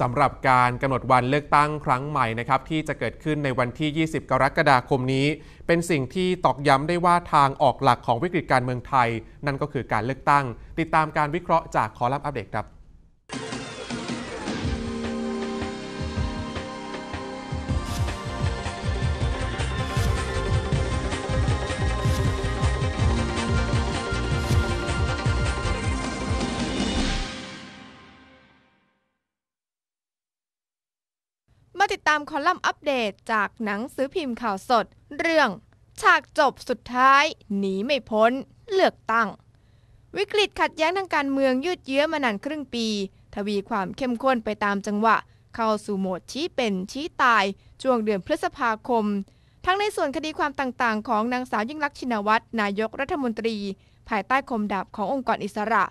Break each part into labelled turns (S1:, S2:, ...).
S1: สำหรับการกำหนดวันเลือกตั้งครั้งใหม่นะครับที่จะเกิดขึ้นในวันที่ 20 กรกฎาคมนี้ เป็นสิ่งที่ตอกย้ำได้ว่าทางออกหลักของวิกฤตการเมืองไทย นั่นก็คือการเลือกตั้ง ติดตามการวิเคราะห์จากคอลัมน์อัปเดตครับ
S2: มาติดตามคอลัมน์อัปเดตจากหนังสือพิมพ์ข่าวสด เรื่อง ฉากจบสุดท้าย หนีไม่พ้น เลือกตั้ง วิกฤตขัดแย้งทางการเมืองยืดเยื้อมานานครึ่งปี ทวีความเข้มข้นไปตามจังหวะ เข้าสู่โหมดชี้เป็นชี้ตาย ช่วงเดือนพฤษภาคม ทั้งในส่วนคดีความต่างๆ ของนางสาวยิ่งลักษณ์ชินวัตรนายกรัฐมนตรี ภายใต้คมดาบขององค์กรอิสระ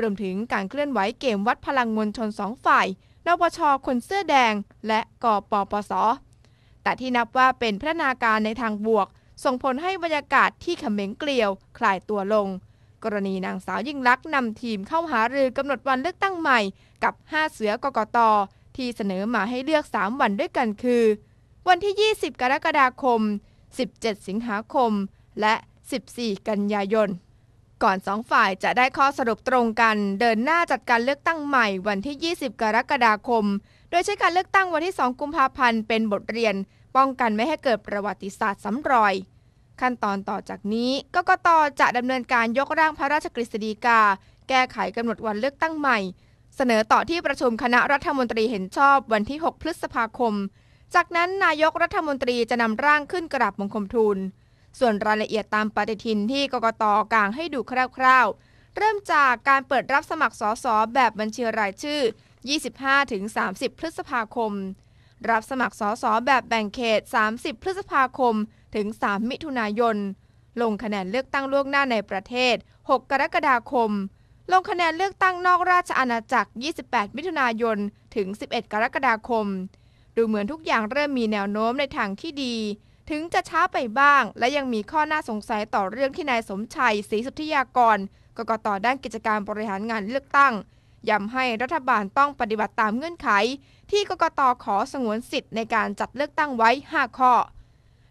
S2: รวมถึงการเคลื่อนไหวเกมวัดพลังมวลชนสองฝ่าย นปชคนเสื้อแดง และกปปส แต่ที่นับว่าเป็นพัฒนาการในทางบวก ส่งผลให้บรรยากาศที่ขม็งเกลียว คลายตัวลง กรณีนางสาวยิ่งลักษณ์นำทีมเข้าหารือกำหนดวันเลือกตั้งใหม่ กับ 5 เสือกกตที่เสนอมาให้เลือก 3 วันด้วยกันคือ วันที่ 20 กรกฎาคม 17 สิงหาคม และ 14 กันยายน ก่อนสองฝ่ายจะได้ข้อสรุปตรงกัน เดินหน้าจัดการเลือกตั้งใหม่วันที่ 20 กรกฎาคม โดยใช้การเลือกตั้งวันที่ 2 กุมภาพันธ์เป็นบทเรียน ป้องกันไม่ให้เกิดประวัติศาสตร์ซ้ำรอย ขั้นตอนต่อจากนี้กกตจะดำเนินการยกร่างพระราชกฤษฎีกา แก้ไขกำหนดวันเลือกตั้งใหม่ เสนอต่อที่ประชุมคณะรัฐมนตรีเห็นชอบวันที่ 6 พฤษภาคม จากนั้นนายกรัฐมนตรีจะนำร่างขึ้นกราบบังคมทูล ส่วนรายละเอียดตามปฏิทินที่กกตกลางให้ดูคร่าวๆ เริ่มจากการเปิดรับสมัครสสแบบบัญชีรายชื่อ 25-30 พฤษภาคม รับสมัครสสแบบแบ่งเขต 30 พฤษภาคม ถึง 3 มิถุนายน ลงคะแนนเลือกตั้งล่วงหน้าในประเทศ 6 กรกฎาคม ลงคะแนนเลือกตั้งนอกราชอาณาจักร 28 มิถุนายน ถึง 11 กรกฎาคม ดูเหมือนทุกอย่างเริ่มมีแนวโน้มในทางที่ดี ถึงจะช้าไปบ้าง และยังมีข้อน่าสงสัยต่อเรื่องที่นายสมชัยศรีสุทธิยากรกกตด้านกิจการบริหารงานเลือกตั้งย้ำให้รัฐบาลต้องปฏิบัติตามเงื่อนไข ที่กกตขอสงวนสิทธิ์ในการจัดเลือกตั้งไว้ 5 ข้อ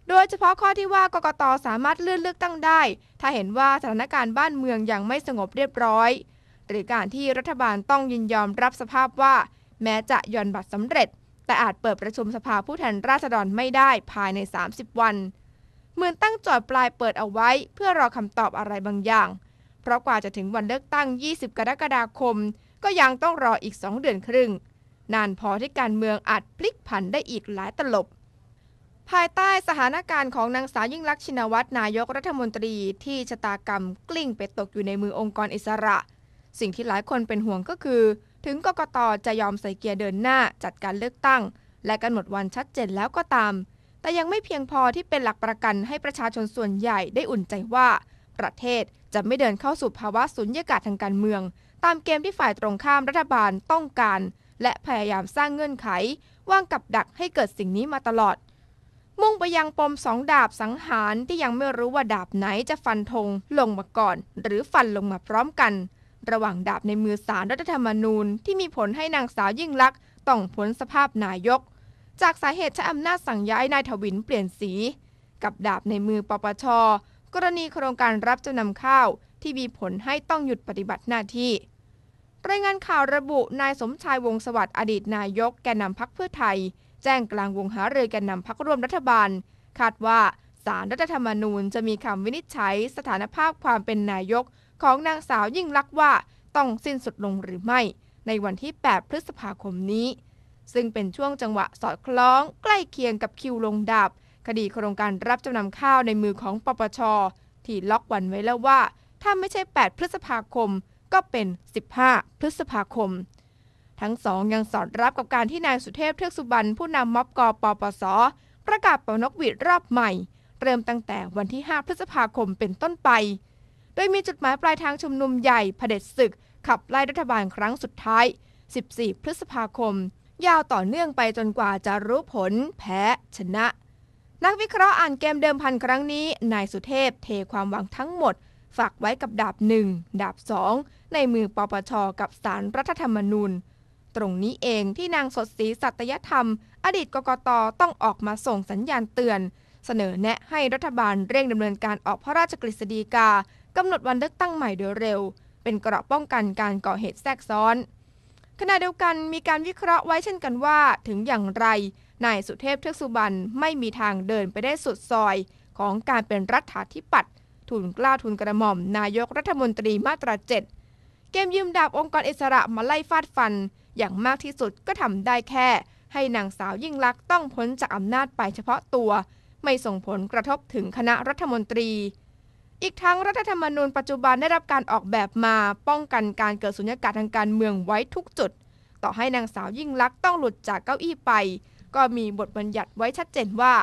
S2: โดยเฉพาะข้อที่ว่ากกตสามารถเลื่อนเลือกตั้งได้ ถ้าเห็นว่าสถานการณ์บ้านเมืองยังไม่สงบเรียบร้อย หรือการที่รัฐบาลต้องยินยอมรับสภาพว่า แม้จะย่อนบัตรสำเร็จ แต่อาจเปิดประชุมสภาผู้แทนราษฎรไม่ได้ภายใน 30 วัน เหมือนตั้งจอดปลายเปิดเอาไว้ เพื่อรอคำตอบอะไรบางอย่าง เพราะกว่าจะถึงวันเลือกตั้ง 20 กรกฎาคม ก็ยังต้องรออีก 2 เดือนครึ่ง นานพอที่การเมืองอาจพลิกผันได้อีกหลายตลบ ภายใต้สถานการณ์ของนางสาวยิ่งลักษณ์ชินวัตรนายกรัฐมนตรีที่ชะตากรรมกลิ้งไปตกอยู่ในมือองค์กรอิสระ สิ่งที่หลายคนเป็นห่วงก็คือ ถึงกกตจะยอมใส่เกียร์เดินหน้าจัดการเลือกตั้ง และกำหนดวันชัดเจนแล้วก็ตาม แต่ยังไม่เพียงพอที่เป็นหลักประกันให้ประชาชนส่วนใหญ่ได้อุ่นใจว่า ประเทศจะไม่เดินเข้าสู่ภาวะสุญญากาศทางการเมือง ตามเกมที่ฝ่ายตรงข้ามรัฐบาลต้องการ และพยายามสร้างเงื่อนไขวางกับดักให้เกิดสิ่งนี้มาตลอด มุ่งไปยังปมสองดาบสังหารที่ยังไม่รู้ว่าดาบไหนจะฟันธงลงมาก่อน หรือฟันลงมาพร้อมกัน ระหว่างดาบในมือสารรัฐธรรมนูญ ที่มีผลให้นางสาวยิ่งลักษณ์ต้องพ้นสภาพนายก จากสาเหตุใช้อำนาจสั่งย้ายนายทวินเปลี่ยนสี กับดาบในมือปปช กรณีโครงการรับจำนำข้าว ที่มีผลให้ต้องหยุดปฏิบัติหน้าที่รายงานข่าวระบุนายสมชายวงสวัสดิ์อดีตนายกแกนนำพักเพื่อไทย แจ้งกลางวงหาเรือแกนนำพักร่วมรัฐบาล คาดว่าสารรัฐธรรมนูญจะมีคำวินิจฉัย สถานภาพความเป็นนายก ของนางสาวยิ่งลักษณ์ว่าต้องสิ้นสุดลงหรือไม่ ในวันที่ 8 พฤษภาคมนี้ ซึ่งเป็นช่วงจังหวะสอดคล้องใกล้เคียงกับคิวลงดาบคดีโครงการรับจำนำข้าวในมือของปปช ที่ล็อกวันไว้แล้วว่า ถ้าไม่ใช่ 8 พฤษภาคมก็เป็น 15 พฤษภาคม ทั้งสองยังสอดรับกับการที่นายสุเทพเทือกสุบรรณผู้นำม็อบกปปส ประกาศเป่านกหวีดรอบใหม่ เริ่มตั้งแต่วันที่ 5 พฤษภาคมเป็นต้นไป ดยมีจุดหมายปลายทางชุมนุมใหญ่เผด็จศึก ขับไล่รัฐบาลครั้งสุดท้าย 14 พฤษภาคม ยาวต่อเนื่องไปจนกว่าจะรู้ผล แพ้ ชนะ นักวิเคราะห์อ่านเกมเดิมพันครั้งนี้ นายสุเทพเทความหวังทั้งหมด ฝากไว้กับดาบหนึ่งดาบสองในมือปปชกับสารรัฐธรรมนูญ ตรงนี้เองที่นางสดศรีสัตยธรรม อดีตกกตต้องออกมาส่งสัญญาณเตือน เสนอแนะให้รัฐบาลเร่งดำเนินการออกพระราชกฤษฎีกา กำหนดวันเลือกตั้งใหม่โดยเร็ว เป็นเกราะป้องกันการก่อเหตุแทรกซ้อน ขณะเดียวกันมีการวิเคราะห์ไว้เช่นกันว่า ถึงอย่างไรนายสุเทพเทือกสุบรรณไม่มีทางเดินไปได้สุดซอย ของการเป็นรัฐาธิปัตย์ทุนกล้าทุนกระหม่อม นายกรัฐมนตรีมาตราเจ็ดเกมยืมดาบองค์กรอิสระมาไล่ฟาดฟัน อย่างมากที่สุดก็ทำได้แค่ ให้นางสาวยิ่งลักษณ์ต้องพ้นจากอำนาจไปเฉพาะตัว ไม่ส่งผลกระทบถึงคณะรัฐมนตรี อีกทั้งรัฐธรรมนูญปัจจุบันได้รับการออกแบบมาป้องกันการเกิดสุญญากาศทางการเมืองไว้ทุกจุด ต่อให้นางสาวยิ่งลักษณ์ต้องหลุดจากเก้าอี้ไป ก็มีบทบัญญัติไว้ชัดเจนว่า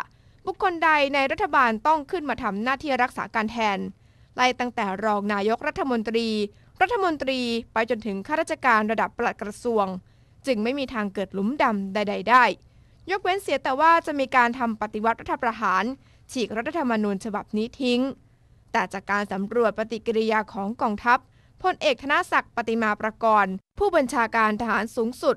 S2: บุคคลใดในรัฐบาลต้องขึ้นมาทำหน้าที่รักษาการแทนไล่ตั้งแต่รองนายกรัฐมนตรี รัฐมนตรีไปจนถึงข้าราชการระดับปลัดกระทรวง จึงไม่มีทางเกิดหลุมดำใด ๆ ได้ ยกเว้นเสียแต่ว่าจะมีการทำปฏิวัติรัฐประหาร ฉีกรัฐธรรมนูญฉบับนี้ทิ้ง แต่จากการสำรวจปฏิกิริยาของกองทัพพลเอกธนศักดิ์ปฏิมาประกรณ์ ผู้บัญชาการทหารสูงสุด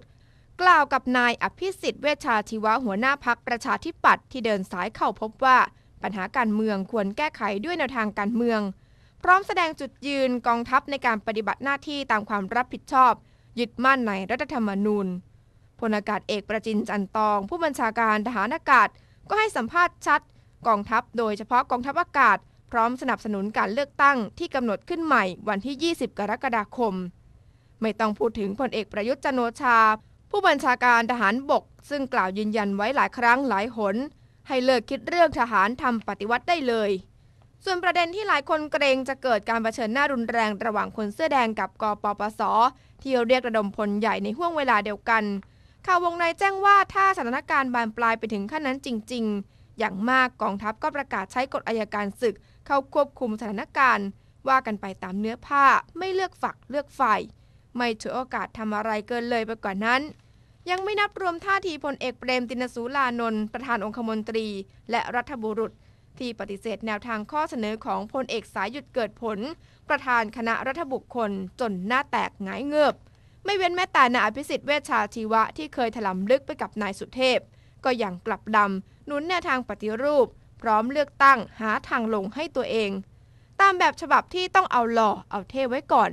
S2: กล่าวกับนายอภิสิทธิ์เวชชาชีวะหัวหน้าพักประชาธิปัตย์ที่เดินสายเข้าพบว่า ปัญหาการเมืองควรแก้ไขด้วยแนวทางการเมือง พร้อมแสดงจุดยืนกองทัพในการปฏิบัติหน้าที่ตามความรับผิดชอบ ยึดมั่นในรัฐธรรมนูญพลอากาศเอกประจินจันตอง ผู้บัญชาการทหารอากาศ ก็ให้สัมภาษณ์ชัด กองทัพโดยเฉพาะกองทัพอากาศ พร้อมสนับสนุนการเลือกตั้งที่กำหนดขึ้นใหม่วันที่ 20 กรกฎาคม ไม่ต้องพูดถึงพลเอกประยุทธ์จันโอชา ผู้บัญชาการทหารบก ซึ่งกล่าวยืนยันไว้หลายครั้งหลายหน ให้เลิกคิดเรื่องทหารทำปฏิวัติได้เลย ส่วนประเด็นที่หลายคนเกรงจะเกิดการรเผชิญหน้ารุนแรงระหว่างคนเสื้อแดงกับกปปส ที่เรียกระดมพลใหญ่ในห่วงเวลาเดียวกัน ข่าววงในแจ้งว่าถ้าสถานการณ์บานปลายไปถึงขั้นนั้นจริง ๆ อย่างมากกองทัพก็ประกาศใช้กฎอายการศึก เข้าควบคุมสถานการณ์ ว่ากันไปตามเนื้อผ้าไม่เลือกฝักเลือกฝ่ายไม่ถือโอกาสทำอะไรเกินเลยไปกว่านั้น ยังไม่นับรวมท่าทีพลเอกเปรมตินสูลานนท์ประธานองคมนตรี และรัฐบุรุษ ที่ปฏิเสธแนวทางข้อเสนอของพลเอกสายหยุดเกิดผล ประธานคณะรัฐบุคคลจนหน้าแตกหงายเงือบไม่เว้นแม้แต่นายอภิสิทธิ์เวชชาชีวะที่เคยถลำลึกไปกับนายสุเทพ ก็ยังกลับดำหนุนแนวทางปฏิรูป พร้อมเลือกตั้งหาทางลงให้ตัวเอง ตามแบบฉบับที่ต้องเอาหล่อเอาเท่ไว้ก่อน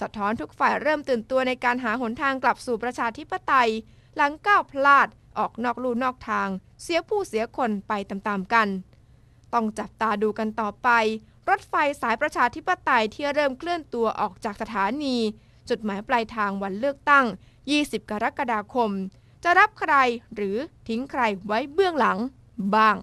S2: สะท้อนทุกฝ่ายเริ่มตื่นตัวในการหาหนทางกลับสู่ประชาธิปไตย หลังก้าวพลาดออกนอกลู่นอกทาง เสียผู้เสียคนไปตามๆกัน ต้องจับตาดูกันต่อไป รถไฟสายประชาธิปไตยที่เริ่มเคลื่อนตัวออกจากสถานี จุดหมายปลายทางวันเลือกตั้ง 20 กรกฎาคม จะรับใครหรือทิ้งใครไว้เบื้องหลังบ้าง